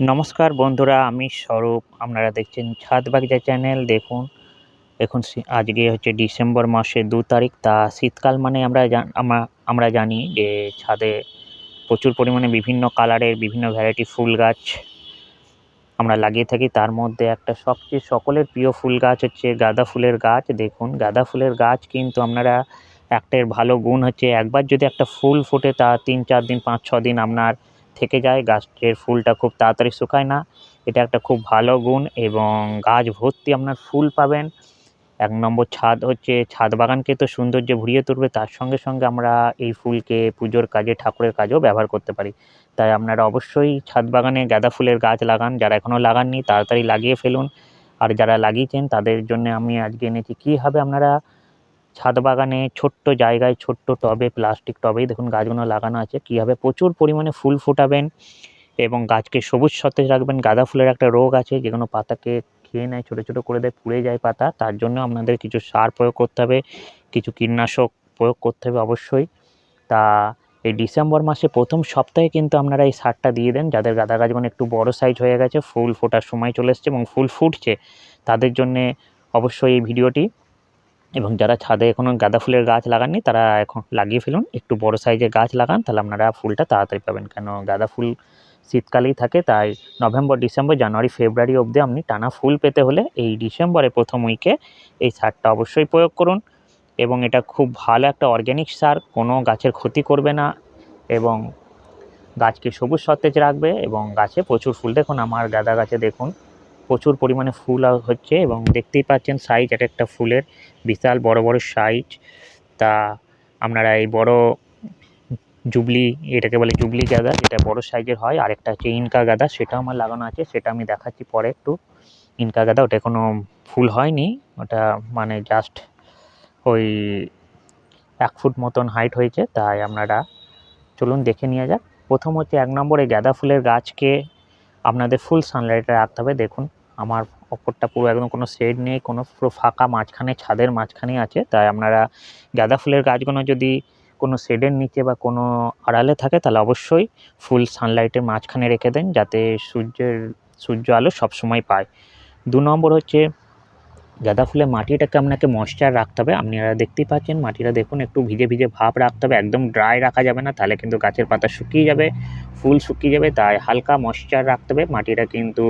নমস্কার বন্ধুরা, আমি স্বরূপ। আপনারা দেখছেন ছাদ বাগিচা চ্যানেল। দেখুন, এখন আজকে হচ্ছে ডিসেম্বর মাসের দু তারিখ। তা শীতকাল মানে আমরা জান- আমা- আমরা জানি যে ছাদে প্রচুর পরিমাণে বিভিন্ন কালারের, বিভিন্ন ভ্যারাইটি ফুল গাছ আমরা লাগিয়ে থাকি। তার মধ্যে একটা সবচেয়ে সকলের প্রিয় ফুল গাছ হচ্ছে গাঁদা ফুলের গাছ। দেখুন, গাঁদা ফুলের গাছ কিন্তু আপনারা একটার ভালো গুণ হচ্ছে, একবার যদি একটা ফুল ফোটে তা তিন, চার দিন, পাঁচ, ছ দিন আপনার থেকে যায়, গাছের ফুলটা খুব তাড়াতাড়ি শুকায় না। এটা একটা খুব ভালো গুণ এবং গাছ ভর্তি আপনার ফুল পাবেন। এক নম্বর ছাদ হচ্ছে ছাদ বাগানকে তো সৌন্দর্যে ভরিয়ে তুলবে, তার সঙ্গে সঙ্গে আমরা এই ফুলকে পুজোর কাজে, ঠাকুরের কাজেও ব্যবহার করতে পারি। তাই আপনারা অবশ্যই ছাদ বাগানে গাঁদা ফুলের গাছ লাগান, যারা এখনও লাগাননি তাড়াতাড়ি লাগিয়ে ফেলুন। আর যারা লাগিয়েছেন তাদের জন্য আমি আজকে এনেছি। কীভাবে আপনারা? ছাদ বাগানে ছোট্ট জায়গায় ছোট্ট টবে, প্লাস্টিক টবেই দেখুন গাছগুলো লাগানো আছে। কীভাবে প্রচুর পরিমাণে ফুল ফোটাবেন এবং গাছকে সবুজ সতেজ রাখবেন। গাঁদা ফুলের একটা রোগ আছে, যে কোনো পাতাকে খেয়ে নেয়, ছোটো ছোটো করে দেয়, পুড়ে যায় পাতা। তার জন্য আপনাদের কিছু সার প্রয়োগ করতে হবে, কিছু কীটনাশক প্রয়োগ করতে হবে অবশ্যই। তা এই ডিসেম্বর মাসে প্রথম সপ্তাহে কিন্তু আপনারা এই সারটা দিয়ে দেন। যাদের গাঁদা গাছগুলো একটু বড় সাইজ হয়ে গেছে, ফুল ফোটার সময় চলে এসছে এবং ফুল ফুটছে, তাদের জন্যে অবশ্যই এই ভিডিওটি এবং যারা ছাদে এখনও গাঁদা ফুলের গাছ লাগাননি, তারা এখন লাগিয়ে ফেলুন। একটু বড় সাইজের গাছ লাগান, তাহলে আপনারা ফুলটা তাড়াতাড়ি পাবেন। কেন, গাঁদা ফুল শীতকালেই থাকে, তাই নভেম্বর, ডিসেম্বর, জানুয়ারি, ফেব্রুয়ারি অবধি আপনি টানা ফুল পেতে হলে এই ডিসেম্বরের প্রথম উইকে এই সারটা অবশ্যই প্রয়োগ করুন। এবং এটা খুব ভালো একটা অর্গ্যানিক সার, কোনো গাছের ক্ষতি করবে না। এবং গাছকে সবুজ সতেজ রাখবে এবং গাছে প্রচুর ফুল। দেখুন, আমার গাঁদা গাছে দেখুন প্রচুর পরিমাণে ফুল হচ্ছে এবং দেখতেই পাচ্ছেন সাইজ এক একটা ফুলের, বিশাল বড় বড় সাইজ তা আপনারা এই বড় জুবলি, এটাকে বলে জুবলি গাঁদা, যেটা বড় সাইজের হয়, আর একটা হচ্ছে ইনকা গাঁদা, সেটাও আমার লাগানো আছে, সেটা আমি দেখাচ্ছি পরে একটু। ইনকা গাঁদা, ওটা কোনো ফুল হয়নি, ওটা মানে জাস্ট ওই এক ফুট মতন হাইট হয়েছে, তাই আপনারা চলুন দেখে নিয়ে যাক। প্রথম হচ্ছে এক নম্বরে গাঁদা ফুলের গাছকে আপনাদের ফুল সানলাইটে রাখতে হবে, দেখুন। আমার ওপরটা পুরো একদম কোনো শেড নেই, কোনো পুরো ফাঁকা মাঝখানে, ছাদের মাঝখানে আছে। তাই আপনারা গাঁদা ফুলের গাছগুলো যদি কোনো শেডের নিচে বা কোনো আড়ালে থাকে, তাহলে অবশ্যই ফুল সানলাইটের মাঝখানে রেখে দেন, যাতে সূর্যের, সূর্য আলো সবসময় পায়। দু নম্বর হচ্ছে, গাঁদা ফুলের মাটিটাকে আপনাকে ময়েশ্চার রাখতে হবে। আপনারা দেখতেই পাচ্ছেন, মাটিটা দেখুন, একটু ভিজে ভিজে ভাব রাখতে হবে। একদম ড্রাই রাখা যাবে না, তাহলে কিন্তু গাছের পাতা শুকিয়ে যাবে, ফুল শুকিয়ে যাবে, তাই হালকা ময়েশ্চার রাখতে হবে। মাটিটা কিন্তু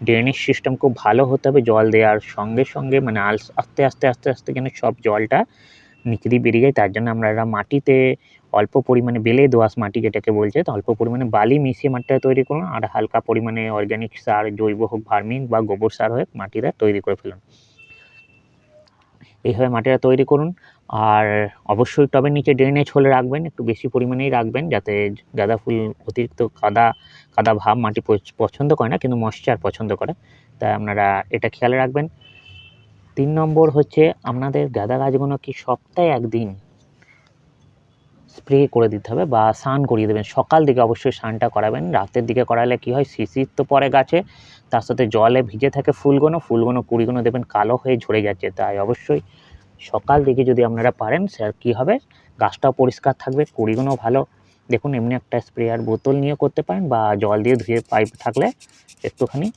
ড্রেনেজ সিস্টেম খুব ভালো হতে হবে, জল দেওয়ার সঙ্গে সঙ্গে মানে আস্তে আস্তে আস্তে আস্তে যেন সব জলটা নিচে দিয়ে বেরিয়ে যায়। তার জন্য আপনারা মাটিতে অল্প পরিমাণে বেলে দোআঁশ মাটি যেটাকে বলছে, তো অল্প পরিমাণে বালি মিশিয়ে মাটিটা তৈরি করুন আর হালকা পরিমাণে অর্গ্যানিক সার, জৈব হোক ভার্মিং বা গোবর সার হোক মাটিটা তৈরি করে ফেলুন। এইভাবে মাটিটা তৈরি করুন। আর অবশ্যই টবের নিচে ড্রেনেজ হলে রাখবেন, একটু বেশি পরিমাণেই রাখবেন যাতে গাঁদা ফুল অতিরিক্ত কাদা কাদা ভাব মাটি পছন্দ করে না, কিন্তু ময়েশ্চার পছন্দ করে। তাই আপনারা এটা খেয়াল রাখবেন। তিন নম্বর হচ্ছে আপনাদের গাঁদা গাছগুলো কি সপ্তাহে একদিন স্প্রে করে দিতে হবে বা স্নান করিয়ে দেবেন? সকাল দিকে অবশ্যই স্নানটা করাবেন, রাতের দিকে করালে কি হয়? শিশির তো পরে গাছে, তার সাথে জলে ভিজে থাকে ফুলগুলো ফুলগুলো কুড়িগুলো দেবেন, কালো হয়ে ঝরে যাচ্ছে, তাই অবশ্যই সকাল দিকে যদি আপনারা পারেন, স্যার, কী হবে? গাছটাও পরিষ্কার থাকবে কুড়িগুলো ভালো। দেখুন, এমনি একটা স্প্রেয়ার বোতল নিয়ে করতে পারেন বা জল দিয়ে ধুয়ে পাইপ থাকলে একটুখানি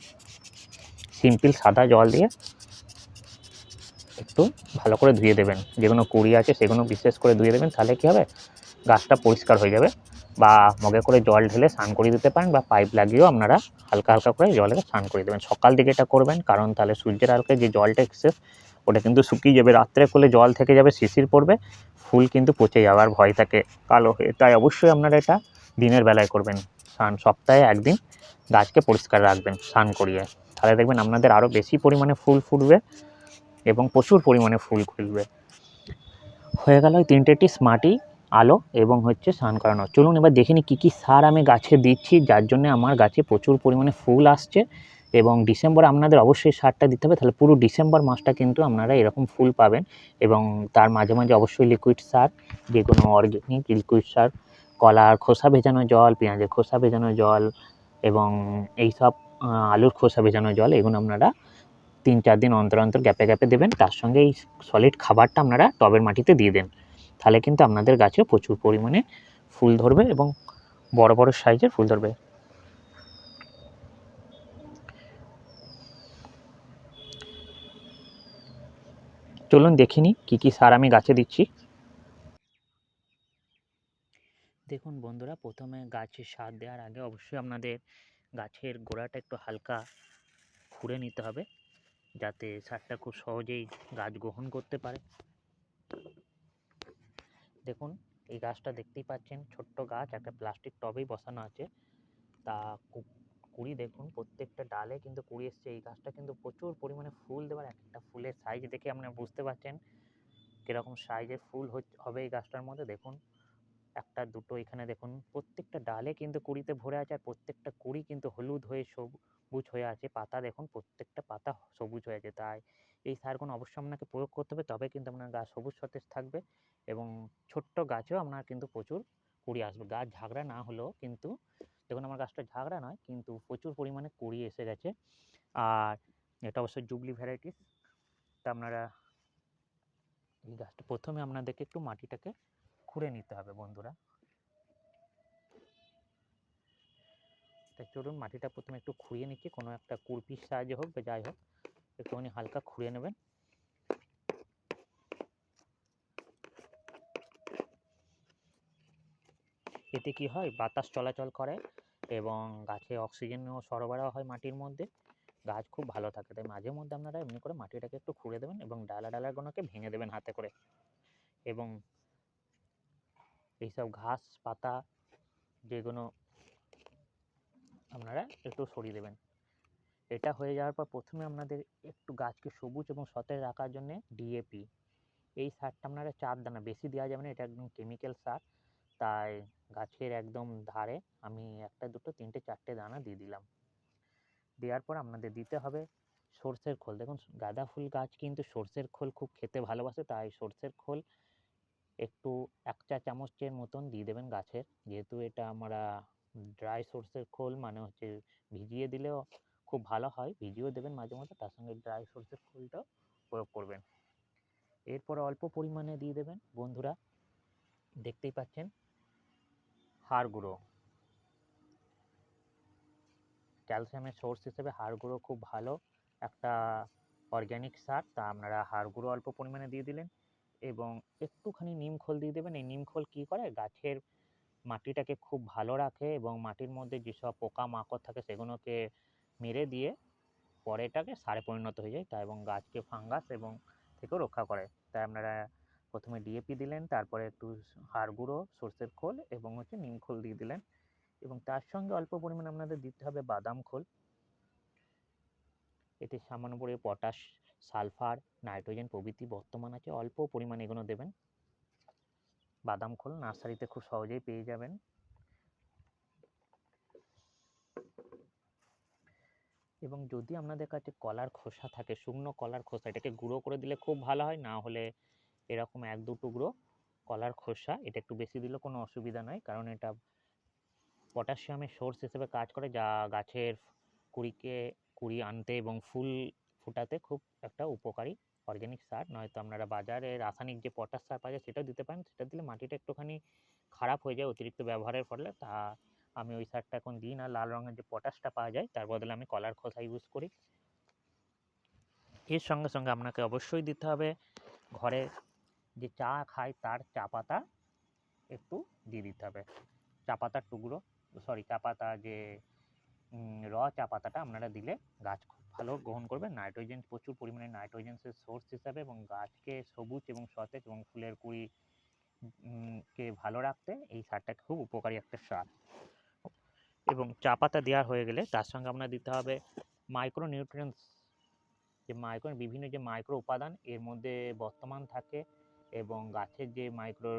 সিম্পল সাদা জল দিয়ে একটু ভালো করে ধুয়ে দেবেন। যেগুলো কুড়ি আছে, সেগুলো বিশেষ করে ধুয়ে দেবেন, তাহলে কী হবে? গাছটা পরিষ্কার হয়ে যাবে বা মগে করে জল ঢেলে স্নান করিয়ে দিতে পারেন বা পাইপ লাগিয়েও আপনারা হালকা হালকা করে জলে স্নান করিয়ে দেবেন। সকাল দিকে এটা করবেন, কারণ তাহলে সূর্যের আলোকে যে জলটা এক্সেস ওটা কিন্তু শুকিয়ে যাবে, রাত্রে করলে জল থেকে যাবে, শিশির পড়বে, ফুল কিন্তু পচে যাওয়ার ভয় থাকে, কালো হয়ে। তাই অবশ্যই আপনারা এটা দিনের বেলায় করবেন। স্নান সপ্তাহে একদিন, গাছকে পরিষ্কার রাখবেন, স্নান করিয়ে। তাহলে দেখবেন আপনাদের আরও বেশি পরিমাণে ফুল ফুটবে এবং প্রচুর পরিমাণে ফুল খুলবে হয়ে গেল ওই তিনটে টিপস মাটি, আলো এবং হচ্ছে স্নান করানো। চলুন এবার দেখিনি কী কী সার আমি গাছে দিচ্ছি, যার জন্য আমার গাছে প্রচুর পরিমাণে ফুল আসছে। এবং ডিসেম্বর আপনাদের অবশ্যই সারটা দিতে হবে তাহলে পুরো ডিসেম্বর মাসটা কিন্তু আপনারা এরকম ফুল পাবেন এবং তার মাঝে মাঝে অবশ্যই লিকুইড সার যে কোনো অর্গ্যানিক লিকুইড সার কলার খোসা ভেজানো জল পেঁয়াজের খোসা ভেজানো জল এবং এইসব আহ, আলুর খোসা ভেজানো জল এগুলো আপনারা তিন চার দিন অন্তর অন্তর গ্যাপে গ্যাপে দেবেন তার সঙ্গে এই সলিড খাবারটা আপনারা টবের মাটিতে দিয়ে দেন। তাহলে কিন্তু আপনাদের গাছে প্রচুর পরিমাণে ফুল ধরবে এবং বড় বড় সাইজের ফুল ধরবে। চলুন দেখে নিই কী কী সার আমি গাছে দিচ্ছি। দেখুন বন্ধুরা, প্রথমে গাছে সার দেওয়ার আগে অবশ্যই আপনাদের গাছের গোড়াটা একটু হালকা খুঁড়ে নিতে হবে, যাতে সারটা খুব সহজেই গাছ গ্রহণ করতে পারে। দেখুন, এই গাছটা দেখতেই পাচ্ছেন, ছোট্ট গাছ, একটা প্লাস্টিক টবেই বসানো আছে। তা কুড়ি দেখুন, প্রত্যেকটা ডালে কিন্তু কুড়ি এসছে। এই গাছটা কিন্তু প্রচুর পরিমাণে ফুল দেওয়ার এক একটা ফুলের সাইজ দেখে আপনারা বুঝতে পারছেন কীরকম সাইজের ফুল হবে এই গাছটার মধ্যে। দেখুন, একটা, দুটো এখানে দেখুন, প্রত্যেকটা ডালে কিন্তু কুড়িতে ভরে আছে আর প্রত্যেকটা কুড়ি কিন্তু হলুদ হয়ে সবুজ হয়ে আছে। পাতা দেখুন, প্রত্যেকটা পাতা সবুজ হয়ে আছে। তাই এই সারগুলো অবশ্যই আপনাকে প্রয়োগ করতে হবে। তবে কিন্তু আপনার গাছ সবুজ সতেজ থাকবে এবং ছোট্ট গাছেও আপনার কিন্তু প্রচুর কুড়ি আসবে। গাছ ঝাগড়া না হলেও কিন্তু দেখুন আমার গাছটা ঝাগড়া নয়, কিন্তু প্রচুর পরিমাণে কুড়ি এসে গেছে। আর এটা অবশ্যই জুবলি ভ্যারাইটিস। তা আপনারা এই গাছটা প্রথমে আপনাদেরকে একটু মাটিটাকে খুঁড়ে নিতে হবে বন্ধুরা। তাই চলুন মাটিটা প্রথমে একটু খুঁড়িয়ে নিচ্ছি। কোনো একটা কুরপির সাহায্যে হোক বা যাই হোক, একটুখানি হালকা খুঁড়িয়ে নেবেন। এতে কি হয়? বাতাস চলাচল করে এবং গাছে অক্সিজেনও সরবরাহ হয় মাটির মধ্যে। গাছ খুব ভালো থাকে। তাই মাঝে মধ্যে আপনারা এমনি করে মাটিটাকে একটু খুঁড়ে দেবেন এবং ডালা ডালাগুলোকে ভেঙে দেবেন হাতে করে। এবং এইসব ঘাস, পাতা যেগুলো আপনারা একটু সরিয়ে দেবেন। এটা হয়ে যাওয়ার পর প্রথমে আপনাদের একটু গাছকে সবুজ এবং সতেজ রাখার জন্য ডিএপি এই সারটা আপনারা চার দানা, বেশি দেওয়া যাবে না। এটা একদম কেমিক্যাল সার। তাই গাছের একদম ধারে আমি একটা, দুটো, তিনটে, চারটে দানা দিয়ে দিলাম। দেওয়ার পর আপনাদের দিতে হবে সর্ষের খোল। দেখুন, গাঁদা ফুল গাছ কিন্তু সর্ষের খোল খুব খেতে ভালোবাসে, তাই সর্ষের খোল একটু এক চা চামচের মতন দিয়ে দেবেন গাছের। যেহেতু এটা আমরা ড্রাই সর্ষের খোল মানে হচ্ছে ভিজিয়ে দিলেও খুব ভালো হয়, ভিজিয়েও দেবেন মাঝে মধ্যে, তার সঙ্গে ড্রাই সর্ষের খোলটাও প্রয়োগ করবেন। এরপর অল্প পরিমাণে দিয়ে দেবেন। বন্ধুরা, দেখতেই পাচ্ছেন হাড় গুঁড়ো। ক্যালসিয়ামের সোর্স হিসেবে হাড় গুঁড়ো খুব ভালো। একটা অর্গ্যানিক সার, তা আপনারা হাড় গুঁড়ো অল্প পরিমাণে দিয়ে দিলেন এবং একটুখানি নিম খোল দিয়ে দেবেন। এই নিম খোল কী করে? গাছের মাটিটাকে খুব ভালো রাখে এবং মাটির মধ্যে যেসব পোকা মাকড় থাকে সেগুলোকে মেরে দিয়ে পরে এটাকে সারে পরিণত হয়ে যায়। তা এবং গাছকে ফাঙ্গাস এবং থেকেও রক্ষা করে। তাই আপনারা প্রথমে ডিএপি দিলেন, তারপরে একটু হাড় গুঁড়ো, সর্ষের খোল এবং হচ্ছে নিম খোল দিয়ে দিলেন। এবং তার সঙ্গে অল্প পরিমাণে আপনাদের দিতে হবে বাদাম খোল। এতে সামান্য পরিমাণে পটাশ, সালফার, নাইট্রোজেন প্রভৃতি বর্তমান আছে, অল্প পরিমাণে এগুলো দেবেন। বাদাম খোল নার্সারিতে খুব সহজেই পেয়ে যাবেন। এবং যদি আপনাদের কাছে কলার খোসা থাকে, শুকনো কলার খোসা, এটাকে গুঁড়ো করে দিলে খুব ভালো হয়, না হলে এরকম এক, দু টুকরো কলার খোসা। এটা একটু বেশি দিলেও কোনো অসুবিধা নয়, কারণ এটা পটাশিয়ামের সোর্স হিসেবে কাজ করে, যা গাছের কুড়িকে, কুড়ি আনতে এবং ফুল ফোটাতে খুব একটা উপকারী অর্গ্যানিক সার। নয়তো আপনারা বাজারে রাসায়নিক যে পটাশ সার পাওয়া যায়, সেটাও দিতে পারেন। সেটা দিলে মাটিটা একটুখানি খারাপ হয়ে যায় অতিরিক্ত ব্যবহারের ফলে। তা আমি ওই সারটা এখন দিই না, লাল রঙের যে পটাশটা পাওয়া যায়, তার বদলে আমি কলার খোসা ইউজ করি। এর সঙ্গে সঙ্গে আপনাকে অবশ্যই দিতে হবে ঘরে যে চা খায় তার চা পাতা একটু দিয়ে দিতে হবে। চা পাতার টুকরো সরি চা পাতা যে র চা পাতাটা আপনারা দিলে গাছ খুব ভালো গ্রহণ করবে। নাইট্রোজেন, প্রচুর পরিমাণে নাইট্রোজেন্সের সোর্স হিসাবে এবং গাছকে সবুজ এবং সতেজ এবং ফুলের কুড়ি কে ভালো রাখতে এই সারটা খুব উপকারী একটা সার। এবং চা পাতা দেওয়া হয়ে গেলে তার সঙ্গে আপনার দিতে হবে মাইক্রো নিউট্রিয়েন্টস যে মাইক্রো বিভিন্ন যে মাইক্রো উপাদান এর মধ্যে বর্তমান থাকে এবং গাছের যে মাইক্রো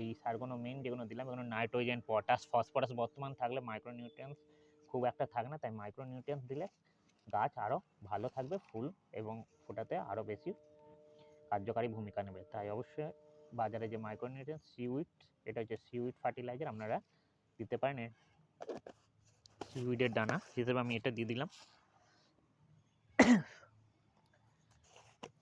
এই সারগুলো মেন যেগুলো দিলাম, এগুলো নাইট্রোজেন পটাশ ফসফরাস বর্তমান থাকলে মাইক্রো নিউট্রিয়েন্টস খুব একটা থাকে না, তাই মাইক্রো নিউট্রিয়েন্টস দিলে গাছ আরও ভালো থাকবে ফুল এবং ফোটাতে আরও বেশি কার্যকারী ভূমিকা নেবে। তাই অবশ্যই বাজারে যে মাইক্রো নিউট্রিয়েন্টস সিউইট এটা হচ্ছে সিউইট ফার্টিলাইজার আপনারা দিতে পারেন। সিউইডের দানা হিসেবে আমি এটা দিয়ে দিলাম।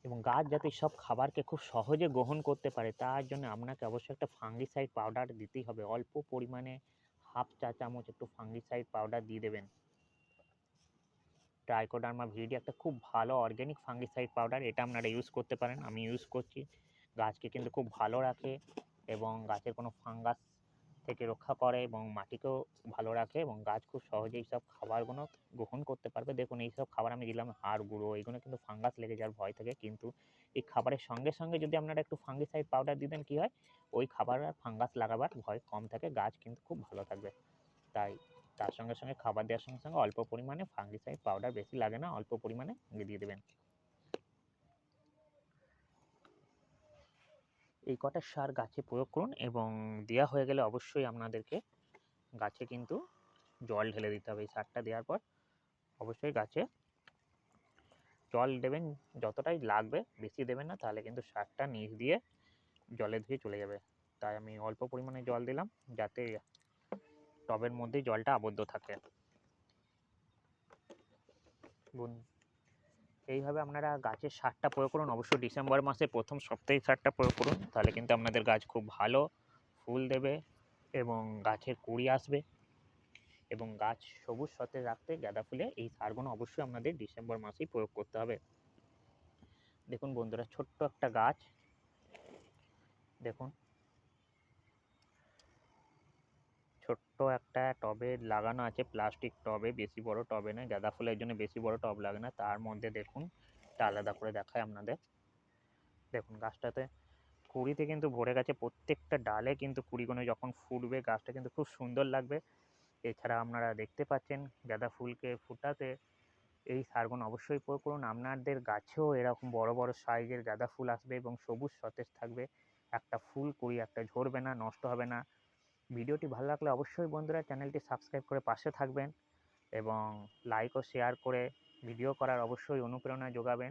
এবং গাছ যাতে সব খাবারকে খুব সহজে গ্রহণ করতে পারে, তার জন্য আপনাকে অবশ্যই একটা ফাঙ্গিসাইড পাউডার দিতেই হবে। অল্প পরিমাণে হাফ চা চামচ একটু ফাঙ্গিসাইড পাউডার দিয়ে দেবেন। ট্রাইকোডার্মা ভিডি একটা খুব ভালো অর্গ্যানিক ফাঙ্গিসাইড পাউডার এটা আপনারা ইউজ করতে পারেন। আমি ইউজ করছি। গাছকে কিন্তু খুব ভালো রাখে এবং গাছের কোনো ফাঙ্গাস থেকে রক্ষা করে এবং মাটিকেও ভালো রাখে এবং গাছ খুব সহজেই সব খাবারগুলো গ্রহণ করতে পারবে। দেখুন এই সব খাবার আমি দিলাম হাড় গুঁড়ো, এগুলো কিন্তু ফাঙ্গাস লেগে যাওয়ার ভয় থাকে। কিন্তু এই খাবারের সঙ্গে সঙ্গে যদি আপনারা একটু ফাঙ্গিসাইড পাউডার দিতেন, কী হয়? ওই খাবার আর ফাঙ্গাস লাগাবার ভয় কম থাকে, গাছ কিন্তু খুব ভালো থাকবে। তাই তার সঙ্গে সঙ্গে খাবার দেওয়ার সঙ্গে সঙ্গে অল্প পরিমাণে ফাঙ্গিসাইড পাউডার বেশি লাগে না, অল্প পরিমাণে দিয়ে দেবেন। এই কটা সার গাছে প্রয়োগ করুন এবং দেওয়া হয়ে গেলে অবশ্যই আপনাদেরকে গাছে কিন্তু জল ঢেলে দিতে হবে। এই সারটা দেওয়ার পর অবশ্যই গাছে জল দেবেন, যতটাই লাগবে বেশি দেবেন না, তাহলে কিন্তু সারটা নিচ দিয়ে জলে ধুয়ে চলে যাবে। তাই আমি অল্প পরিমাণে জল দিলাম যাতে টবের মধ্যেই জলটা আবদ্ধ থাকে। এইভাবে আপনারা গাছের সারটা প্রয়োগ করুন। অবশ্যই ডিসেম্বর মাসে প্রথম সপ্তাহে সারটা প্রয়োগ করুন। তাহলে কিন্তু আপনাদের গাছ খুব ভালো ফুল দেবে এবং গাছের কুড়ি আসবে। এবং গাছ সবুজ সতেজ রাখতে গাঁদা ফুলে এই সারগুলো অবশ্যই আপনাদের ডিসেম্বর মাসেই প্রয়োগ করতে হবে। দেখুন বন্ধুরা, ছোট্ট একটা গাছ। দেখুন ছোট্ট একটা টবে লাগানো আছে, প্লাস্টিক টবে, বেশি বড় টবে নয়, গাঁদা ফুলের জন্য বেশি বড় টব লাগে না, তার মধ্যে দেখুন, এটা আলাদা করে দেখায় আপনাদের। দেখুন গাছটাতে, কুড়িতে কিন্তু ভরে গেছে, প্রত্যেকটা ডালে কিন্তু কুড়িগুলো যখন ফুটবে, গাছটা কিন্তু খুব সুন্দর লাগবে। এছাড়া আপনারা দেখতে পাচ্ছেন, গাঁদা ফুলকে ফুটাতে এই সারগুলো অবশ্যই প্রয়োগ করুন। আপনাদের গাছেও এরকম বড় বড় সাইজের গাঁদা ফুল আসবে এবং সবুজ সতেজ থাকবে। একটা ফুল কুড়ি, একটা ঝরবে না, নষ্ট হবে না। ভিডিওটি ভালো লাগলে অবশ্যই বন্ধুরা চ্যানেলটি সাবস্ক্রাইব করে পাশে থাকবেন এবং লাইক ও শেয়ার করে ভিডিও করার অবশ্যই অনুপ্রেরণা যোগাবেন।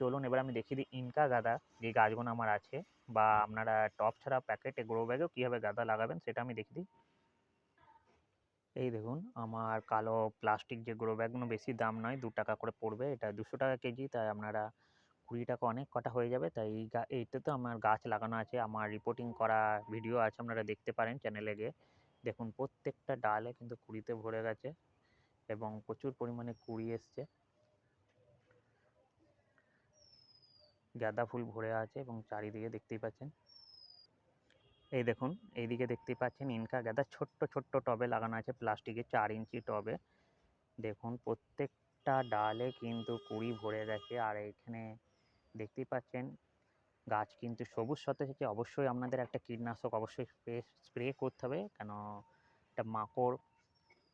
চলুন এবার আমি দেখিয়ে দিই ইনকা গাঁদা, যে গাছগুলো আমার আছে বা আপনারা টপ ছাড়া প্যাকেটে গ্রো ব্যাগেও কীভাবে গাঁদা লাগাবেন সেটা আমি দেখিয়ে দিই। এই দেখুন, আমার কালো প্লাস্টিক যে গ্রো ব্যাগগুলো বেশি দাম নয়, দু টাকা করে পড়বে, এটা দুশো টাকা কেজি, তাই আপনারা কুড়ি টাকা অনেক কটা হয়ে যাবে। তাই এই গা এইটা তো আমার গাছ লাগানো আছে, আমার রিপোর্টিং করা ভিডিও আছে আপনারা দেখতে পারেন চ্যানেলে গিয়ে। দেখুন, প্রত্যেকটা ডালে কিন্তু কুড়িতে ভরে গেছে এবং প্রচুর পরিমাণে কুড়ি এসছে। গাঁদা ফুল ভরে আছে এবং চারিদিকে দেখতেই পাচ্ছেন। এই দেখুন, এইদিকে দেখতেই পাচ্ছেন ইনকা গাঁদা ছোট্ট ছোট্ট টবে লাগানো আছে, প্লাস্টিকের চার ইঞ্চি টবে। দেখুন, প্রত্যেকটা ডালে কিন্তু কুড়ি ভরে গেছে আর এখানে দেখতেই পাচ্ছেন। গাছ কিন্তু সবুজ সতেজ হচ্ছে অবশ্যই আপনাদের একটা কীটনাশক অবশ্যই স্প্রে স্প্রে করতে হবে। কেন একটা মাকড়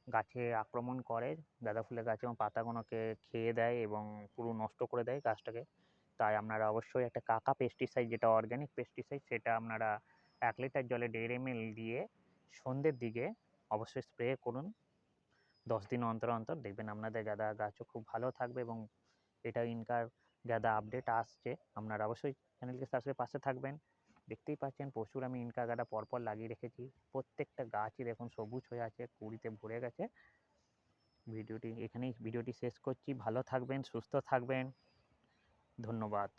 গাছে আক্রমণ করে, গাঁদা ফুলের গাছে এবং পাতাগুলোকে খেয়ে দেয় এবং পুরো নষ্ট করে দেয় গাছটাকে। তাই আপনারা অবশ্যই একটা কাকা পেস্টিসাইড যেটা অর্গ্যানিক পেস্টিসাইড সেটা আপনারা এক লিটার জলে দেড় এম দিয়ে সন্ধ্যের দিকে অবশ্যই স্প্রে করুন। দশ দিন অন্তর অন্তর দেখবেন আপনাদের গাঁদা গাছও খুব ভালো থাকবে এবং এটা ইনকার গাঁদা আপডেট আসছে, আপনারা অবশ্যই চ্যানেলকে সাবস্ক্রাইব পাশে থাকবেন। দেখতেই পাচ্ছেন প্রচুর আমি ইনকা পরপর লাগিয়ে রেখেছি। প্রত্যেকটা গাছই দেখুন সবুজ হয়ে আছে, কুড়িতে ভরে গেছে। ভিডিওটি এখানেই, ভিডিওটি শেষ করছি। ভালো থাকবেন, সুস্থ থাকবেন। ধন্যবাদ।